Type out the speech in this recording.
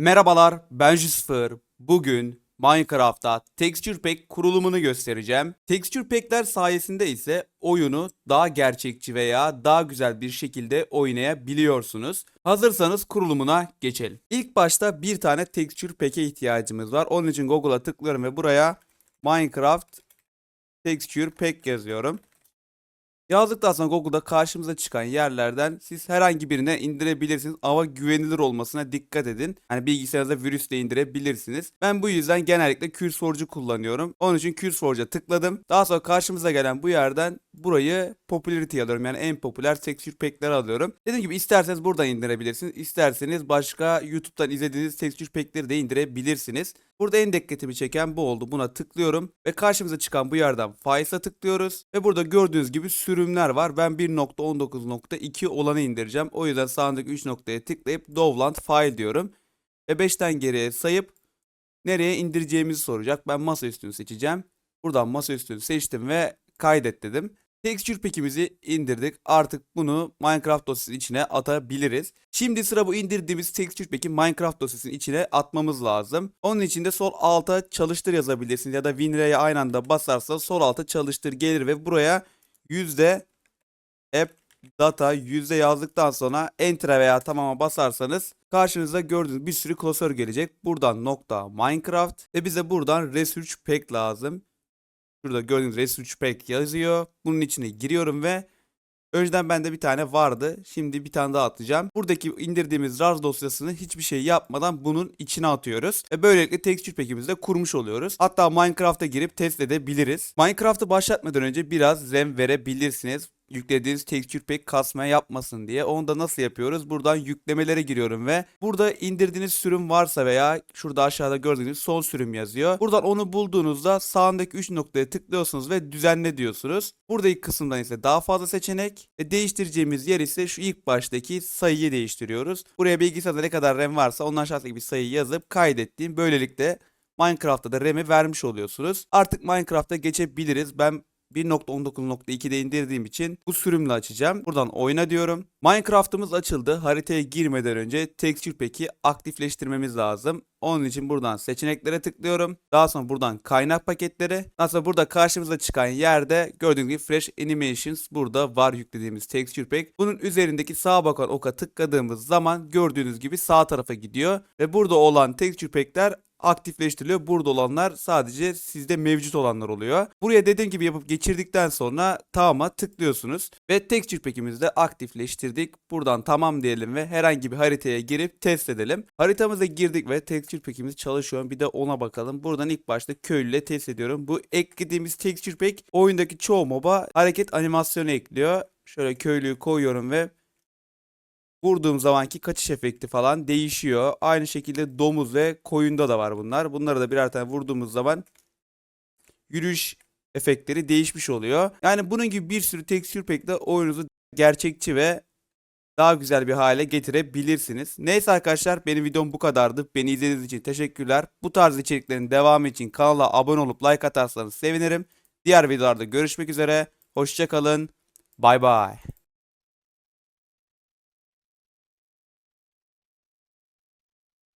Merhabalar, ben Jisfer. Bugün Minecraft'ta Texture Pack kurulumunu göstereceğim. Texture Pack'ler sayesinde ise oyunu daha gerçekçi veya daha güzel bir şekilde oynayabiliyorsunuz. Hazırsanız kurulumuna geçelim. İlk başta bir tane Texture Pack'e ihtiyacımız var. Onun için Google'a tıklıyorum ve buraya Minecraft Texture Pack yazıyorum. Yazdıktan sonra Google'da karşımıza çıkan yerlerden siz herhangi birine indirebilirsiniz ama güvenilir olmasına dikkat edin. Hani bilgisayarınıza virüsle indirebilirsiniz. Ben bu yüzden genellikle CurseForge'u kullanıyorum. Onun için CurseForge'a tıkladım. Daha sonra karşımıza gelen bu yerden burayı popularity alıyorum. Yani en popüler texture pack'leri alıyorum. Dediğim gibi isterseniz buradan indirebilirsiniz. İsterseniz başka YouTube'dan izlediğiniz texture pack'leri de indirebilirsiniz. Burada en dikkatimi çeken bu oldu. Buna tıklıyorum ve karşımıza çıkan bu yerden Files'a tıklıyoruz ve burada gördüğünüz gibi sürümler var. Ben 1.19.2 olanı indireceğim. O yüzden sağındaki 3 noktaya tıklayıp Dovland File diyorum. Ve 5'ten geriye sayıp nereye indireceğimizi soracak. Ben masa üstünü seçeceğim. Buradan masa üstünü seçtim ve kaydet dedim. Texture Pack'imizi indirdik. Artık bunu Minecraft dosyasının içine atabiliriz. Şimdi sıra bu indirdiğimiz Texture Pack'i Minecraft dosyasının içine atmamız lazım. Onun için de sol alta çalıştır yazabilirsiniz ya da WinRAR'e aynı anda basarsa sol alta çalıştır gelir ve buraya yüzde app data yüzde yazdıktan sonra enter veya tamama basarsanız karşınıza gördüğünüz bir sürü klasör gelecek. Buradan nokta Minecraft ve bize buradan research pack lazım. Şurada gördüğünüz research pack yazıyor. Bunun içine giriyorum ve önceden bende bir tane vardı. Şimdi bir tane daha atacağım. Buradaki indirdiğimiz RAR dosyasını hiçbir şey yapmadan bunun içine atıyoruz. Ve böylelikle texture pack'imizi de kurmuş oluyoruz. Hatta Minecraft'a girip test edebiliriz. Minecraft'ı başlatmadan önce biraz RAM verebilirsiniz yüklediğiniz texture pack kasma yapmasın diye. Onu da nasıl yapıyoruz? Buradan yüklemelere giriyorum ve burada indirdiğiniz sürüm varsa veya şurada aşağıda gördüğünüz son sürüm yazıyor. Buradan onu bulduğunuzda sağındaki 3 noktaya tıklıyorsunuz ve düzenle diyorsunuz. Burada ilk kısımdan ise daha fazla seçenek ve değiştireceğimiz yer ise şu ilk baştaki sayıyı değiştiriyoruz. Buraya bilgisayarda ne kadar RAM varsa onun aşağısındaki bir sayıyı yazıp kaydettiğim böylelikle Minecraft'ta da RAM'i vermiş oluyorsunuz. Artık Minecraft'a geçebiliriz. Ben 1.19.2'de indirdiğim için bu sürümle açacağım. Buradan oyna diyorum. Minecraft'ımız açıldı. Haritaya girmeden önce Texture Pack'i aktifleştirmemiz lazım. Onun için buradan seçeneklere tıklıyorum. Daha sonra buradan kaynak paketleri. Daha sonra burada karşımıza çıkan yerde gördüğünüz gibi Fresh Animations burada var yüklediğimiz Texture Pack. Bunun üzerindeki sağa bakan oka tıkladığımız zaman gördüğünüz gibi sağ tarafa gidiyor. Ve burada olan Texture Pack'ler aktifleştiriliyor. Burada olanlar sadece sizde mevcut olanlar oluyor. Buraya dediğim gibi yapıp geçirdikten sonra tamam'a tıklıyorsunuz. Ve texture pack'imizi de aktifleştirdik. Buradan tamam diyelim ve herhangi bir haritaya girip test edelim. Haritamıza girdik ve texture pack'imiz çalışıyor. Bir de ona bakalım. Buradan ilk başta köylüyle test ediyorum. Bu eklediğimiz texture pack oyundaki çoğu moba hareket animasyonu ekliyor. Şöyle köylüyü koyuyorum ve vurduğum zamanki kaçış efekti falan değişiyor. Aynı şekilde domuz ve koyunda da var bunlar. Bunları da birer tane vurduğumuz zaman yürüyüş efektleri değişmiş oluyor. Yani bunun gibi bir sürü texture pack ile oyununuzu gerçekçi ve daha güzel bir hale getirebilirsiniz. Neyse arkadaşlar benim videom bu kadardı. Beni izlediğiniz için teşekkürler. Bu tarz içeriklerin devamı için kanala abone olup like atarsanız sevinirim. Diğer videolarda görüşmek üzere. Hoşçakalın. Bay bay.